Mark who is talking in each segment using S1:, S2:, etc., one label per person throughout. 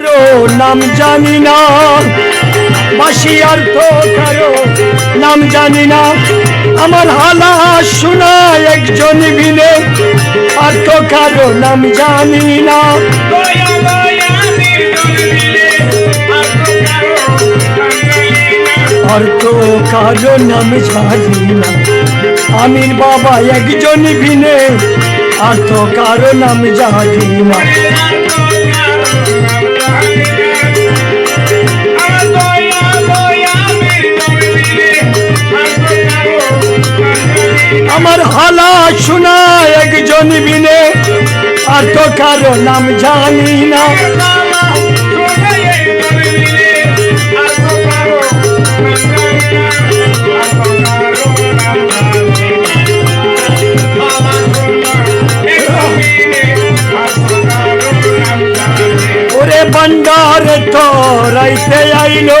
S1: কারও নাম জানি না। বাসি আর তো কারও নাম জানি না। আমার হালা শোনায় একজন বিনে আর তো কারও নাম জানি না। আর তো কারও নাম জানি না। আমির বাবা একজন বিনে আর তো কারও নাম জানি না।
S2: আমার
S1: খালা শোনা একজন বিনে, আর তো কারও নাম জানি না। ওরে ভান্ডার তো রাইতে আইলো।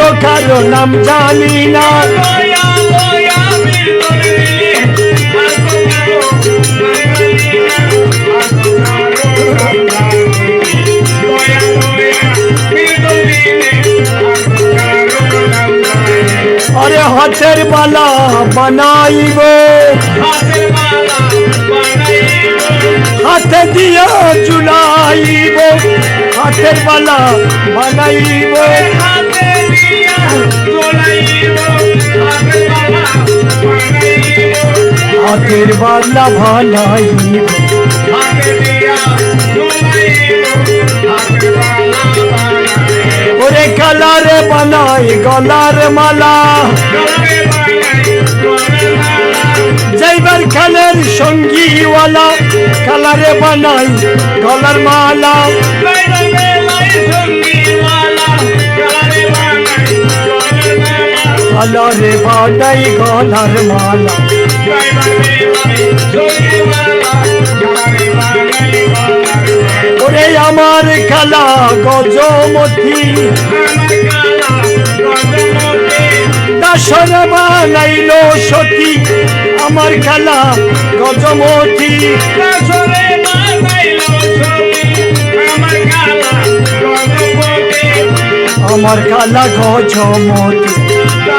S1: তো কারও নাম জানি না। আরে হাতের বালা বানাইব। হাতে দিয়া চুলাইব হাতের বালা বানাইব।
S2: হাতের
S1: বালা বানাইব ওরে কালারে বানাই গলার মালা। যাইবার খালের সঙ্গীওয়ালা কালারে বানাই গলার মালা। বানাই গলার মালা। ওরে আমার খালা গজমতি। দাসর বানাইল সতী, আমার খালা গজমতি। আমার খালা গজমতি।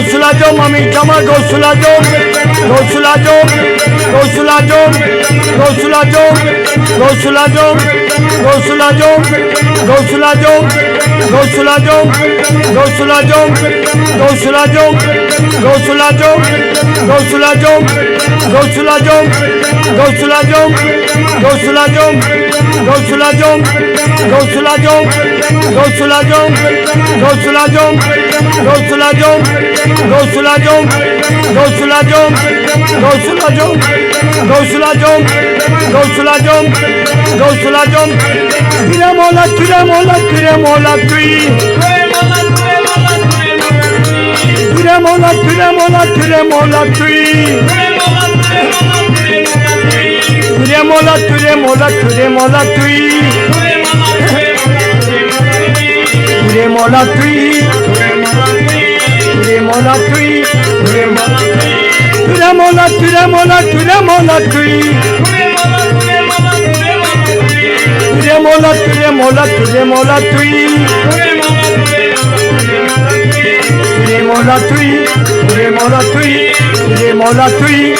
S1: Gosula yo, mami chama, gosula yo, gosula yo, gosula yo, gosula yo, gosula yo, gosula yo, gosula yo, gosula yo, Dostulacım, dostulacım, dostulacım, dostulacım, dostulacım, dostulacım, dostulacım, dostulacım, dostulacım, dostulacım. Pirem ola, pirem ola, pirem ola, pirem
S2: ola,
S1: pirem ola, pirem ola, pirem ola, pirem ola, pirem ola, pirem ola, pirem ola, pirem ola, pirem ola, brûler mon la pluie,
S2: brûler mon la pluie,
S1: brûler mon la pluie,
S2: brûler mon la pluie,
S1: brûler mon la pluie, mon la pluie, mon la pluie, brûler mon la pluie, mon la pluie, mon la pluie, brûler mon la pluie, mon la pluie,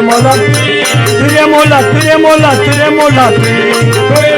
S1: mon la pluie, brûler mon la pluie, mon la pluie, mon la pluie,